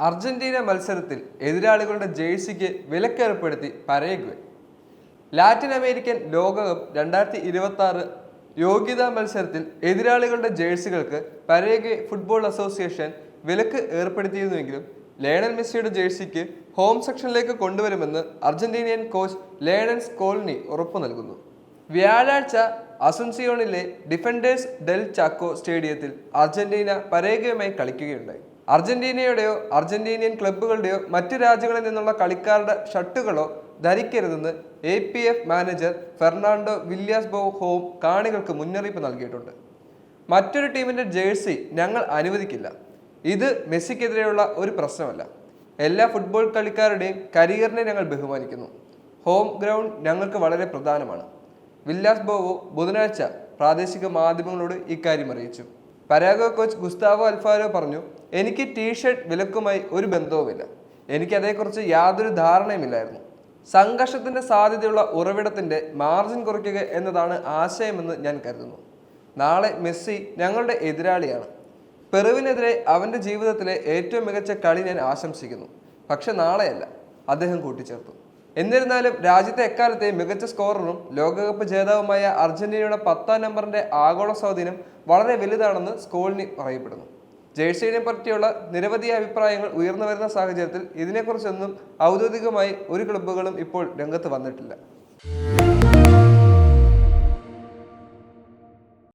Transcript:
Argentina മത്സരത്തിൽ എതിരാളികളുടെ ജേഴ്സിക്ക് വിലക്കേർപ്പെടുത്തി പരേഗ്വേ. ലാറ്റിൻ അമേരിക്കൻ ലോകകപ്പ് രണ്ടായിരത്തി ഇരുപത്തി ആറ് യോഗ്യതാ മത്സരത്തിൽ എതിരാളികളുടെ ജേഴ്സികൾക്ക് പരേഗ്വേ ഫുട്ബോൾ അസോസിയേഷൻ വിലക്ക് ഏർപ്പെടുത്തിയിരുന്നുവെങ്കിലും ലയണൽ മെസ്സിയുടെ ജേഴ്സിക്ക് ഹോം സെക്ഷനിലേക്ക് കൊണ്ടുവരുമെന്ന് അർജന്റീനിയൻ കോച്ച് ലയണൽ സ്കോൾനി ഉറപ്പു നൽകുന്നു. വ്യാഴാഴ്ച അസുൻസിയോണിലെ ഡിഫൻഡേഴ്സ് ഡെൽ ചാക്കോ സ്റ്റേഡിയത്തിൽ അർജന്റീന പരേഗയുമായി കളിക്കുകയുണ്ടായി. അർജന്റീനയുടെയോ അർജന്റീനിയൻ ക്ലബ്ബുകളുടെയോ മറ്റു രാജ്യങ്ങളിൽ നിന്നുള്ള കളിക്കാരുടെ ഷർട്ടുകളോ ധരിക്കരുതെന്ന് A P F manager Fernando Villas Boas home കാണികൾക്ക് മുന്നറിയിപ്പ് നൽകിയിട്ടുണ്ട്. മറ്റൊരു ടീമിന്റെ ജേഴ്സി ഞങ്ങൾ അനുവദിക്കില്ല. ഇത് മെസ്സിക്കെതിരെയുള്ള ഒരു പ്രശ്നമല്ല. എല്ലാ ഫുട്ബോൾ കളിക്കാരുടെയും കരിയറിനെ ഞങ്ങൾ ബഹുമാനിക്കുന്നു. ഹോം ഗ്രൗണ്ട് ഞങ്ങൾക്ക് വളരെ പ്രധാനമാണ്. വില്ലാസ് ബോവോ ബുധനാഴ്ച പ്രാദേശിക മാധ്യമങ്ങളോട് ഇക്കാര്യം അറിയിച്ചു. പരാഗോ കോച്ച് ഗുസ്താവോ അൽഫാരോ പറഞ്ഞു എനിക്ക് ടീ ഷർട്ട് വിലക്കുമായി ഒരു ബന്ധവുമില്ല. എനിക്ക് അതേക്കുറിച്ച് യാതൊരു ധാരണയുമില്ലായിരുന്നു. സംഘർഷത്തിന്റെ സാധ്യതയുള്ള ഉറവിടത്തിന്റെ മാർജിൻ കുറയ്ക്കുക എന്നതാണ് ആശയമെന്ന് ഞാൻ കരുതുന്നു. നാളെ മെസ്സി ഞങ്ങളുടെ എതിരാളിയാണ്. പെറുവിനെതിരെ അവന്റെ ജീവിതത്തിലെ ഏറ്റവും മികച്ച കളി ഞാൻ ആശംസിക്കുന്നു. പക്ഷെ നാളെയല്ല. അദ്ദേഹം കൂട്ടിച്ചേർത്തു. എന്നിരുന്നാലും രാജ്യത്തെ എക്കാലത്തെ മികച്ച സ്കോററും ലോകകപ്പ് ജേതാവുമായ അർജന്റീനയുടെ പത്താം നമ്പറിന്റെ ആഗോള സ്വാധീനം വളരെ വലുതാണെന്ന് സ്കോളിനി പറയപ്പെടുന്നു. ജേഴ്സിനെ പറ്റിയുള്ള നിരവധി അഭിപ്രായങ്ങൾ ഉയർന്നു വരുന്ന സാഹചര്യത്തിൽ ഇതിനെക്കുറിച്ചൊന്നും ഔദ്യോഗികമായി ഒരു ക്ലബ്ബുകളും ഇപ്പോൾ രംഗത്ത് വന്നിട്ടില്ല.